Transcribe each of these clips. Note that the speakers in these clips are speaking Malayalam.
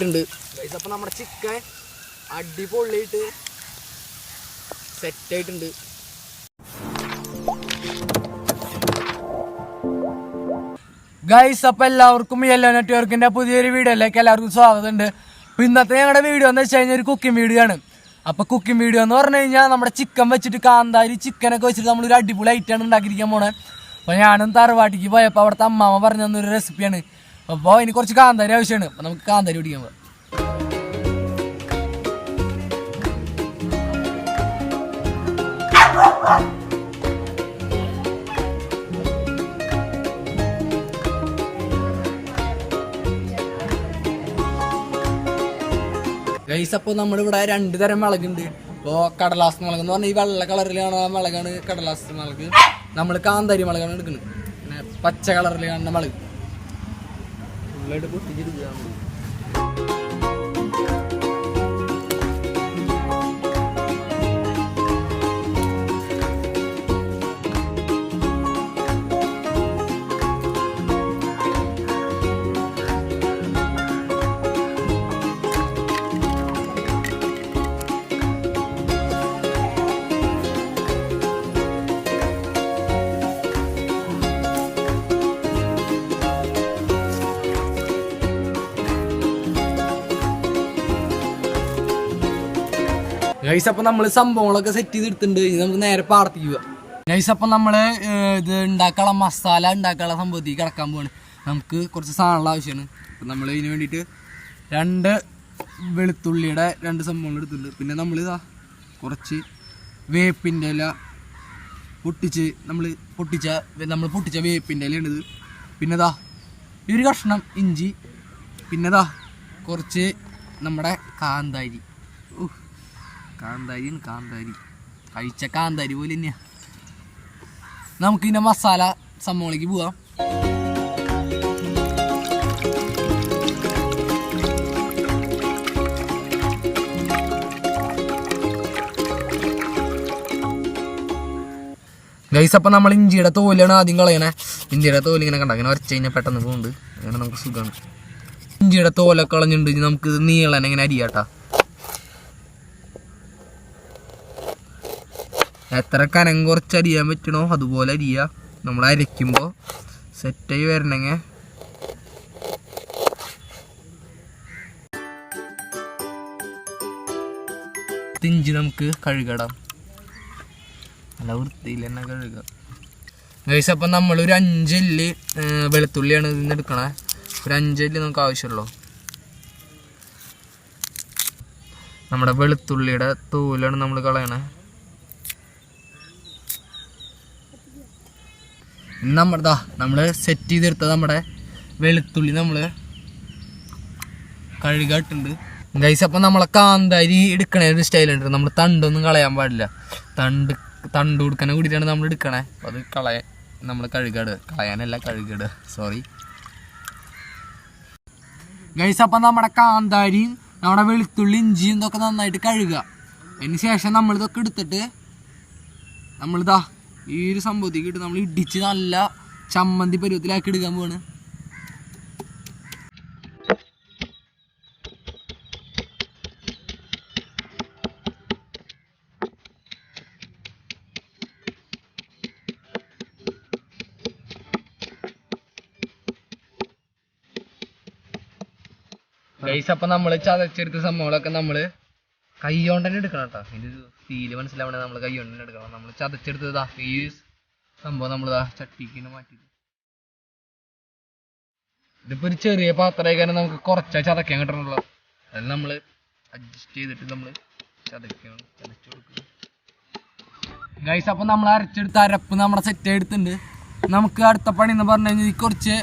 ആയിട്ടുണ്ട് അപ്പം അപ്പോൾ നമ്മുടെ ചിക്കൻ അടിപൊളിയായിട്ട് സെറ്റ് ആയിട്ടുണ്ട്. ഗൈസ് അപ്പം എല്ലാവർക്കും യെല്ലോ നെറ്റ്വർക്കിന്റെ പുതിയൊരു വീഡിയോയിലേക്ക് എല്ലാവർക്കും സ്വാഗതമുണ്ട്. അപ്പോൾ ഇന്നത്തെ ഞങ്ങളുടെ വീഡിയോ എന്ന് വെച്ച് കഴിഞ്ഞാൽ ഒരു കുക്കിംഗ് വീഡിയോ ആണ്. അപ്പോൾ കുക്കിംഗ് വീഡിയോ എന്ന് പറഞ്ഞു കഴിഞ്ഞാൽ നമ്മുടെ ചിക്കൻ വെച്ചിട്ട് കാന്താരി ചിക്കനൊക്കെ വെച്ചിട്ട് നമ്മളൊരു അടിപൊളി ഐറ്റമാണ് ഉണ്ടാക്കിയിരിക്കാൻ പോണേ. അപ്പോൾ ഞാനും തറവാട്ടിക്ക് പോയപ്പോൾ അവിടുത്തെ അമ്മാമ്മ പറഞ്ഞു തന്നൊരു റെസിപ്പിയാണ് അപ്പോൾ ഇനി കുറച്ച് കാന്താരി ആവശ്യമാണ്. അപ്പോൾ നമുക്ക് കാന്താരി പിടിക്കാൻ പോകാം ഗൈസ് അപ്പോൾ നമ്മളിവിടെ രണ്ട് തരം മുളകുണ്ട്. ഇപ്പോൾ കടലാസ് മുളക് എന്ന് പറഞ്ഞാൽ ഈ വെള്ള കളറിൽ കാണുന്ന മുളകാണ് കടലാസ് മുളക്. നമ്മൾ കാന്താരി മുളകാണ് എടുക്കുന്നത്. പിന്നെ പച്ച കളറിൽ കാണുന്ന മുളക്. லைட்டை போட்டு திஞ்சிட்டு போயிடாமல் ഗൈസ് അപ്പം നമ്മൾ സംഭവങ്ങളൊക്കെ സെറ്റ് ചെയ്ത് എടുത്തിട്ടുണ്ട്. ഇനി നമുക്ക് നേരെ പാടത്തേക്ക് ഗൈസ് അപ്പം നമ്മൾ ഇത് ഉണ്ടാക്കാനുള്ള മസാല ഉണ്ടാക്കാനുള്ള സംഭവത്തിൽ കിടക്കാൻ പോവാണ്. നമുക്ക് കുറച്ച് സാധനങ്ങൾ ആവശ്യമാണ്. അപ്പം നമ്മൾ ഇതിന് വേണ്ടിയിട്ട് രണ്ട് വെളുത്തുള്ളിയുടെ രണ്ട് സംഭവങ്ങൾ എടുത്തിട്ടുണ്ട്. പിന്നെ നമ്മൾ ഇതാ കുറച്ച് വേപ്പിന്റെ ഇല പൊട്ടിച്ച് നമ്മൾ പൊട്ടിച്ച നമ്മൾ പൊട്ടിച്ച വേപ്പിന്റെ ഇല ഉണ്ട് പിന്നെ ഇതാ ഈ ഒരു കഷ്ണം ഇഞ്ചി. പിന്നെ ഇതാ കുറച്ച് നമ്മുടെ കാന്താരി. കാന്താരി കാന്താരി. കഴിച്ച കാന്താരി പോലെ തന്നെയാ. നമുക്ക് ഇതിന്റെ മസാല സംഭവങ്ങളിലേക്ക് പോവാം. ഗൈസ് അപ്പം നമ്മൾ ഇഞ്ചിയുടെ തോലാണ് ആദ്യം കളയണേ. ഇഞ്ചിയുടെ തോൽ ഇങ്ങനെ കണ്ട അങ്ങനെ വരച്ച് കഴിഞ്ഞാൽ പെട്ടെന്ന് പോകുന്നുണ്ട് അങ്ങനെ നമുക്ക് സുഖമാണ്. ഇഞ്ചിയുടെ തോലൊക്കെ കളഞ്ഞിട്ടുണ്ട് നമുക്ക് നീളനെ ഇങ്ങനെ അരിയാട്ടാ. എത്ര കനം കുറച്ച് അരിയാൻ പറ്റണോ അതുപോലെ അരിയ. നമ്മൾ അരയ്ക്കുമ്പോൾ സെറ്റായി വരണമെങ്കിൽ തിഞ്ചി നമുക്ക് കഴുകടാം. നല്ല വൃത്തിയിൽ തന്നെ കഴുകാം. ഗൈസ് അപ്പം നമ്മൾ ഒരു അഞ്ചല്ലി വെളുത്തുള്ളിയാണ് ഇതിന് എടുക്കണേ. ഒരു അഞ്ചല്ലി നമുക്ക് ആവശ്യമുള്ളൂ നമ്മുടെ വെളുത്തുള്ളിയുടെ തൂലാണ് നമ്മൾ കളയണേ. നമ്മുടെ നമ്മൾ സെറ്റ് ചെയ്തെടുത്ത നമ്മുടെ വെളുത്തുള്ളി നമ്മൾ കഴുകാട്ടുണ്ട് ഗൈസ് അപ്പം നമ്മളെ കാന്താരി എടുക്കണ ഒരു സ്റ്റൈലുണ്ട് നമ്മൾ തണ്ടൊന്നും കളയാൻ പാടില്ല. തണ്ട് തണ്ട് കൊടുക്കാനെ കൂടിയിട്ടാണ് നമ്മൾ എടുക്കണേ. അത് കളയ നമ്മൾ കഴുകാട് കളയാനല്ല കഴുകാട് സോറി ഗൈസ് അപ്പം നമ്മുടെ കാന്താരിയും നമ്മുടെ വെളുത്തുള്ളി ഇഞ്ചിയും ഇതൊക്കെ നന്നായിട്ട് കഴുകുക അതിന് ശേഷം നമ്മളിതൊക്കെ എടുത്തിട്ട് നമ്മളിതാ ഈ ഒരു സംഭവത്തേക്ക് ഇട്ട് നമ്മൾ ഇടിച്ച് നല്ല ചമ്മന്തി പരുവത്തിലാക്കി എടുക്കാൻ പോവാണ്. ഗൈസ് അപ്പൊ നമ്മൾ ചതച്ചെടുത്ത സംഭവങ്ങളൊക്കെ നമ്മൾ കൈകൊണ്ട് തന്നെ എടുക്കണം കേട്ടോ ഇതിന്റെ ഒരു ഫീൽ മനസ്സിലാവണേ നമ്മൾ കൈകൊണ്ട് തന്നെ എടുക്കണം നമ്മൾ ചതച്ചെടുത്തതാ ഈ സംഭവം നമ്മൾ ചട്ടിക്ക് മാറ്റി ഇതിപ്പോ ഒരു ചെറിയ പാത്രമായി നമുക്ക് കുറച്ചാ ചതക്കാൻ കിട്ടണല്ലോ അതിൽ നമ്മൾ അഡ്ജസ്റ്റ് ചെയ്തിട്ട് നമ്മൾ ചതക്കണം ചതച്ചു ഗൈസ് അപ്പൊ നമ്മൾ അരച്ചെടുത്ത അരപ്പ് നമ്മുടെ സെറ്റ് എടുത്തിട്ടുണ്ട്. നമുക്ക് അടുത്ത പണി എന്ന് പറഞ്ഞു കഴിഞ്ഞാൽ കുറച്ച്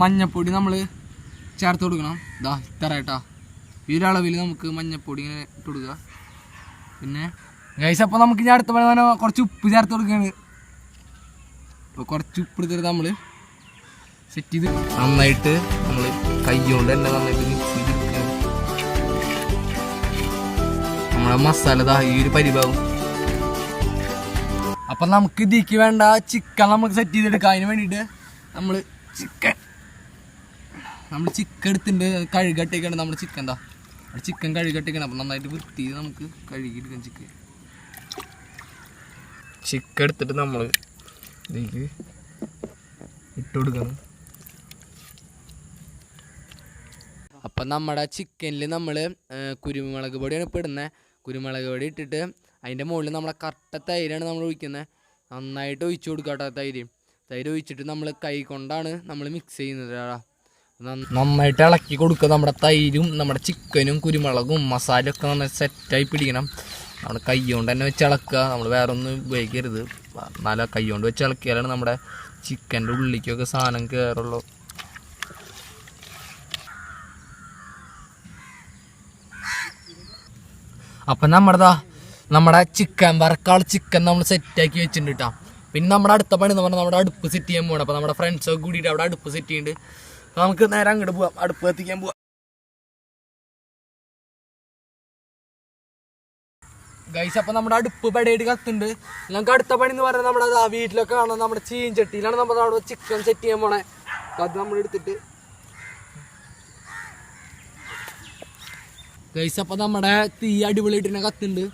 മഞ്ഞപ്പൊടി നമ്മൾ ചേർത്ത് കൊടുക്കണം. ഇതാ ഇത്ര കേട്ടാ ഈ ഒരളവിൽ നമുക്ക് മഞ്ഞപ്പൊടി ഇങ്ങനെ ഇട്ട് കൊടുക്കുക പിന്നെ ഗൈസ് അപ്പോൾ നമുക്ക് ഇനി അടുത്ത എന്ന് കുറച്ച് ഉപ്പ് ചേർത്ത് കൊടുക്കുകയാണ് അപ്പോൾ കുറച്ച് ഉപ്പ് എടുത്തിട്ട് നമ്മൾ സെറ്റ് ചെയ്ത് നന്നായിട്ട് നമ്മൾ കൈ കൊണ്ട് തന്നെ നന്നായിട്ട് മിക്സ് ചെയ്തെടുക്കുകയാണ് നമ്മളെ മസാല ദാ ഈ ഒരു പരിഭാവം അപ്പം നമുക്ക് ഇതിക്ക് വേണ്ട ചിക്കൻ നമുക്ക് സെറ്റ് ചെയ്തെടുക്കാം അതിന് വേണ്ടിയിട്ട് നമ്മൾ ചിക്കൻ നമ്മൾ ചിക്കൻ എടുത്തിട്ടുണ്ട്. കഴുകട്ടേക്കാണ് നമ്മൾ ചിക്കൻ എന്താ ചിക്കൻ കഴുകട്ടിക്കണം അപ്പം നന്നായിട്ട് വൃത്തി നമുക്ക് കഴുകിയെടുക്കാം ചിക്കൻ ചിക്കൻ എടുത്തിട്ട് നമ്മൾ ഇതിലേക്ക് ഇട്ട് കൊടുക്കണം. അപ്പം നമ്മുടെ ചിക്കനിൽ നമ്മൾ കുരുമുളക് പൊടിയാണ് ഇപ്പോൾ ഇടുന്നത് കുരുമുളക് പൊടി ഇട്ടിട്ട് അതിന്റെ മുകളിൽ നമ്മളെ കട്ട തൈരാണ് നമ്മൾ ഒഴിക്കുന്നത് നന്നായിട്ട് ഒഴിച്ചു കൊടുക്കുക കേട്ടോ തൈര്. തൈര് ഒഴിച്ചിട്ട് നമ്മൾ കൈ കൊണ്ടാണ് നമ്മൾ മിക്സ് ചെയ്യുന്നത് കേട്ടോ. നന്നായിട്ട് ഇളക്കി കൊടുക്കുക. നമ്മുടെ തൈരും നമ്മുടെ ചിക്കനും കുരുമുളകും മസാലയൊക്കെ നന്നായി സെറ്റായി പിടിക്കണം. നമ്മൾ കൈ കൊണ്ട് തന്നെ വെച്ച് ഇളക്കുക. നമ്മൾ വേറെ ഒന്നും ഉപയോഗിക്കരുത് നല്ല കൈ കൊണ്ട് വെച്ച് ഇളക്കിയാലാണ് നമ്മുടെ ചിക്കന്റെ ഉള്ളിക്കൊക്കെ സാധനം കയറുള്ളൂ അപ്പം നമ്മുടെതാ നമ്മുടെ ചിക്കൻ വറക്കാൾ ചിക്കൻ നമ്മൾ സെറ്റാക്കി വെച്ചിട്ടുണ്ട് കേട്ടോ പിന്നെ നമ്മുടെ അടുത്ത പണി എന്ന് പറഞ്ഞാൽ നമ്മുടെ അടുപ്പ് സെറ്റ് ചെയ്യാൻ പോകണം അപ്പോൾ നമ്മുടെ ഫ്രണ്ട്സൊക്കെ കൂടിയിട്ട് അവിടെ അടുപ്പ് സെറ്റ് ചെയ്യുന്നുണ്ട്. നമുക്ക് നേരെ അങ്ങോട്ട് പോവാം. അടുപ്പ് എത്തിക്കാൻ പോവാം. ഗൈസ് അപ്പം നമ്മുടെ അടുപ്പ് പടയായിട്ട് കത്തുണ്ട് നമുക്ക് അടുത്ത പണി എന്ന് പറഞ്ഞാൽ നമ്മുടെ ആ വീട്ടിലൊക്കെ കാണാം നമ്മുടെ ചീഞ്ചട്ടിയിലാണ് നമ്മൾ അവിടെ ചിക്കൻ സെറ്റ് ചെയ്യാൻ പോണേ. അത് നമ്മൾ എടുത്തിട്ട്. ഗൈസ് അപ്പം നമ്മുടെ തീ അടിപൊളിയായിട്ട് തന്നെ കത്തുണ്ട്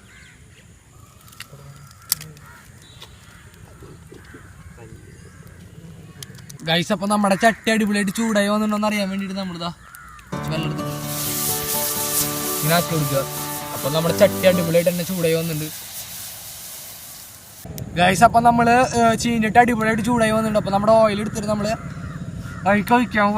ഗൈസ് അപ്പൊ നമ്മുടെ ചട്ടി അടിപൊളിയായിട്ട് ചൂടായി എന്നുണ്ടോ അറിയാൻ വേണ്ടിട്ട് നമ്മളിതാ വെള്ളം അപ്പം നമ്മുടെ ചട്ടി അടിപൊളിയായിട്ട് തന്നെ ചൂടായി വന്നിട്ടുണ്ട്. ഗൈസ് അപ്പം നമ്മൾ ചീഞ്ഞിട്ട് അടിപൊളിയായിട്ട് ചൂടായി വന്നിട്ടുണ്ട്. അപ്പം നമ്മുടെ ഓയിൽ എടുത്തിട്ട് നമ്മൾ അതിലേക്ക് ഒഴിക്കാൻ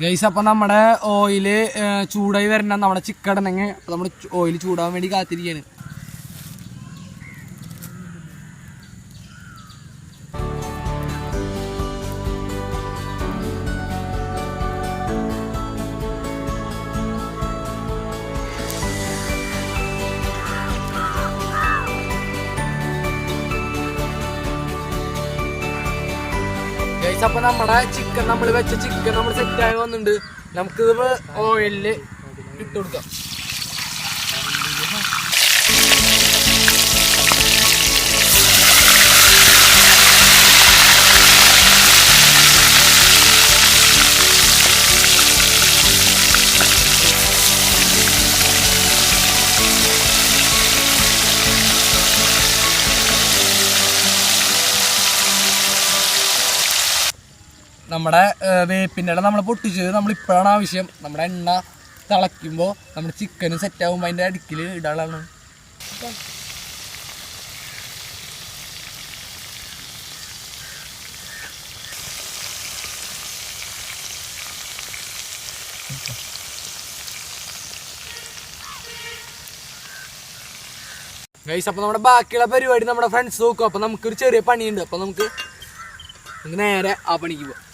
ഗൈസ് അപ്പം നമ്മുടെ ഓയിൽ ചൂടായി വരണം നമ്മുടെ ചിക്കടണെങ്കിൽ നമ്മുടെ ഓയിൽ ചൂടാൻ വേണ്ടി കാത്തിരിക്കുകയാണ് ഗൈസ് അപ്പൊ നമ്മുടെ ചിക്കൻ നമ്മൾ വെച്ച ചിക്കൻ നമ്മൾ സെറ്റ് ആയി വന്നിട്ടുണ്ട്. നമുക്കിത് ഓയിലിൽ ഇട്ട് കൊടുക്കാം. നമ്മുടെ വേപ്പിന്റെ ഇടം നമ്മൾ പൊട്ടിച്ചത് നമ്മളിപ്പോഴാണ് ആവശ്യം നമ്മുടെ എണ്ണ തിളയ്ക്കുമ്പോൾ നമ്മുടെ ചിക്കനും സെറ്റ് ആകുമ്പോൾ അതിന്റെ അടുക്കിൽ ഇടാളാണ് ഗൈസ് അപ്പോൾ നമ്മുടെ ബാക്കിയുള്ള പരിപാടി നമ്മുടെ ഫ്രണ്ട്സ് നോക്കും. അപ്പോൾ നമുക്കൊരു ചെറിയ പണിയുണ്ട്. അപ്പോൾ നമുക്ക് നേരെ ആ പണിക്ക് പോവാം.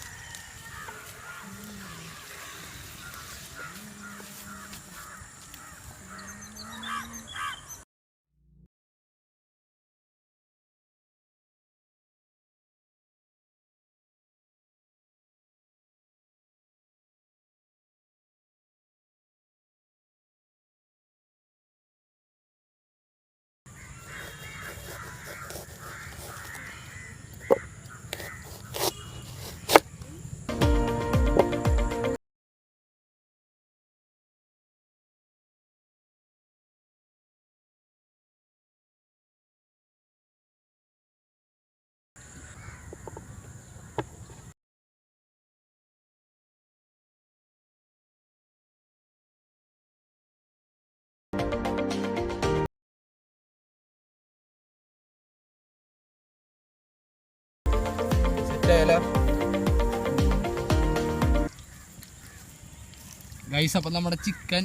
ഗൈസ് അപ്പൊ നമ്മുടെ ചിക്കൻ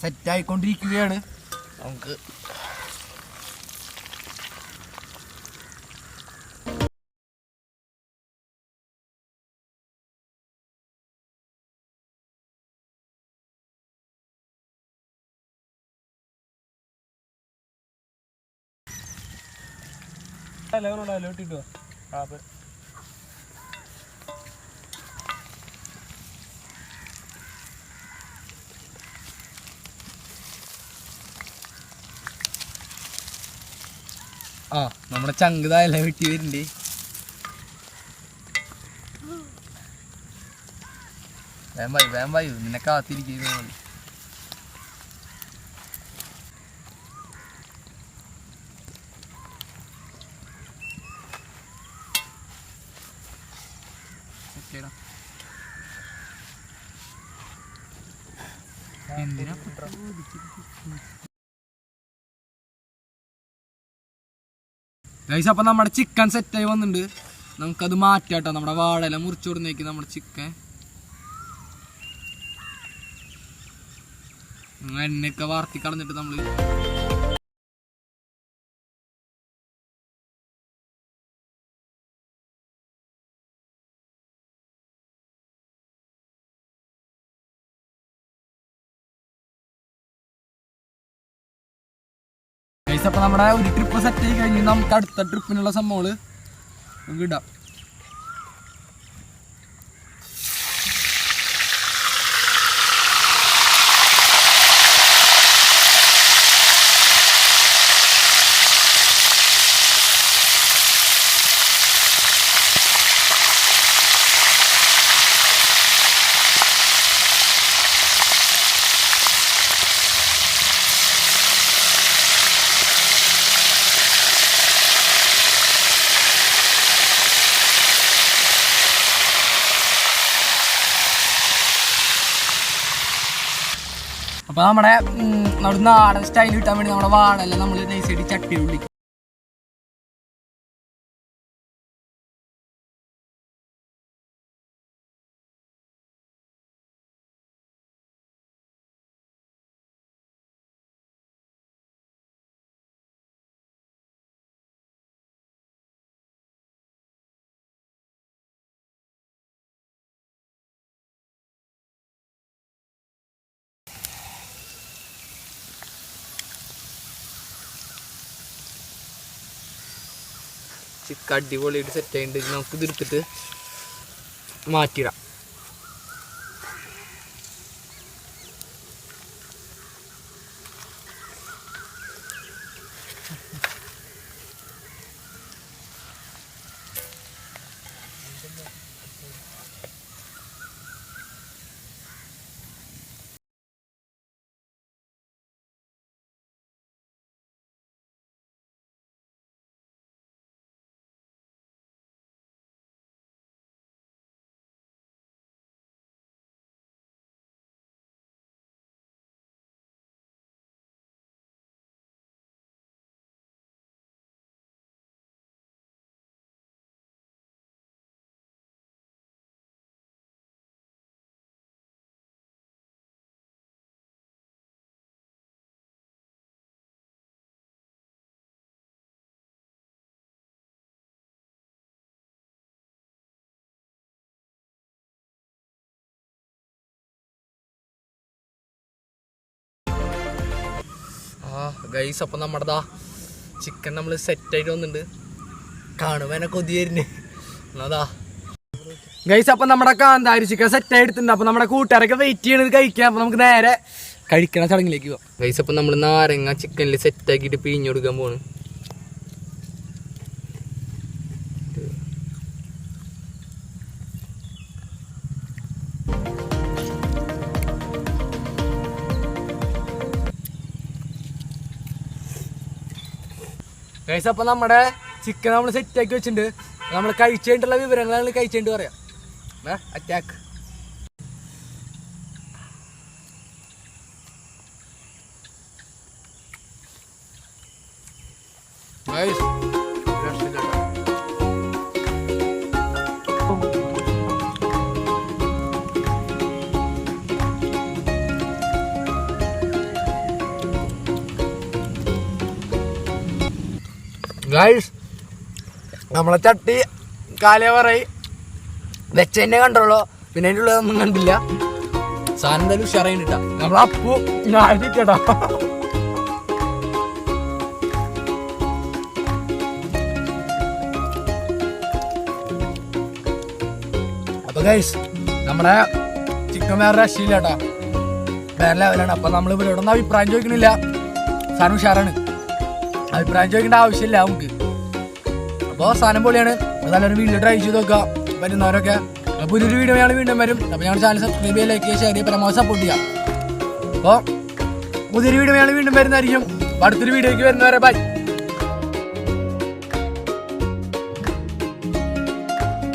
സെറ്റ് ആയിക്കൊണ്ടിരിക്കുകയാണ്. നമുക്ക് ലെവലുണ്ടാവില്ല ഇട്ടിട്ടോ ആ നമ്മുടെ ചങ്കുതായല്ലേ വെട്ടി വരുന്നുണ്ട് വേം വായു നിന്നെ കാത്തിരിക്കുന്നു ഗൈസ് അപ്പം നമ്മുടെ ചിക്കൻ സെറ്റായി വന്നിട്ടുണ്ട്. നമുക്കത് മാറ്റാട്ടോ നമ്മുടെ വാഴല മുറിച്ചു കൊടുന്നേക്ക് നമ്മുടെ ചിക്കൻ എണ്ണയൊക്കെ വാർത്തി കളഞ്ഞിട്ട് നമ്മൾ ഗൈസ് അപ്പൊ നമ്മുടെ ഒരു ട്രിപ്പ് സെറ്റ് ആയി കഴിഞ്ഞ്. നമുക്ക് അടുത്ത ട്രിപ്പിനുള്ള സംഭവങ്ങൾ നമുക്ക് ഇടാം. അപ്പൊ നമ്മുടെ നടുന്ന ആടൻ സ്റ്റൈൽ കിട്ടാൻ വേണ്ടി നമ്മുടെ വാഴെല്ലാം നമ്മൾ നൈസായിട്ട് ചട്ടി ഉള്ളി ചിക്കൻ അടിപൊളിയായിട്ട് സെറ്റ് ആയിട്ടുണ്ട്. നമുക്ക് ഇത് എടുത്തിട്ട് മാറ്റിയിടാം. ഗൈസ് അപ്പം നമ്മുടെ ദാ ചിക്കൻ നമ്മൾ സെറ്റായിട്ട് വന്നിട്ടുണ്ട്. കാണുമ്പോൾ എന്നെ കൊതി വരുന്നു അതാ ഗൈസ് അപ്പം നമ്മുടെ കാന്താരി ചിക്കൻ സെറ്റായി എടുത്തിട്ടുണ്ട്. അപ്പം നമ്മുടെ കൂട്ടുകാരൊക്കെ വെയിറ്റ് ചെയ്യണത് കഴിക്കാം അപ്പം നമുക്ക് നേരെ കഴിക്കണ ചടങ്ങിലേക്ക് പോകാം ഗൈസ് അപ്പം നമ്മൾ നാരങ്ങ ചിക്കനിൽ സെറ്റാക്കിയിട്ട് പിഴിഞ്ഞു കൊടുക്കാൻ പോണ് ഗൈസ് അപ്പൊ നമ്മുടെ ചിക്കൻ നമ്മൾ സെറ്റ് ആക്കി വെച്ചിട്ടുണ്ട്. നമ്മൾ കഴിച്ചിട്ടുള്ള വിവരങ്ങളാണ് കഴിച്ചിട്ട് പറയാം. അറ്റാക്ക് ഗൈസ് നമ്മളെ ചട്ടി കാലേവറായി വെച്ചെന്നെ കണ്ടുള്ളൂ പിന്നെ അതിന്റെ ഉള്ളതൊന്നും കണ്ടില്ല. സാധനം എന്തായാലും ഉഷാറായിട്ടാ നമ്മളെ അപ്പു ഞാൻ കേട്ടാ അപ്പൊ ഗൈസ് നമ്മുടെ ചിക്കൻ വേറെ രക്ഷയില്ല കേട്ടാ വേറെ ലെവലാണ് അപ്പൊ നമ്മളിവിടെ ഇവിടെ ഒന്നും അഭിപ്രായം ചോദിക്കണില്ല. സാധനം ഉഷാറാണ്. അഭിപ്രായം ചോദിക്കേണ്ട ആവശ്യമില്ല നമുക്ക്. അപ്പോൾ സാധനം പൊളിയാണ്. നല്ലൊരു വീഡിയോ ട്രൈ ചെയ്ത് നോക്കുക. പറ്റുന്നവരൊക്കെ അപ്പോൾ പുതിയൊരു വീഡിയോ ഞങ്ങൾ വീണ്ടും വരും. അപ്പോൾ ഞങ്ങളുടെ ചാനൽ സബ്സ്ക്രൈബ് ചെയ്യുക ലൈക്ക് ചെയ്യുക ഷെയർ ചെയ്യുക പരമാവധി സപ്പോർട്ട് ചെയ്യാം അപ്പോൾ പുതിയൊരു വീഡിയോ ഞങ്ങൾ വീണ്ടും വരുന്നതായിരിക്കും. അടുത്തൊരു വീഡിയോയ്ക്ക് വരുന്നവരെ ബൈ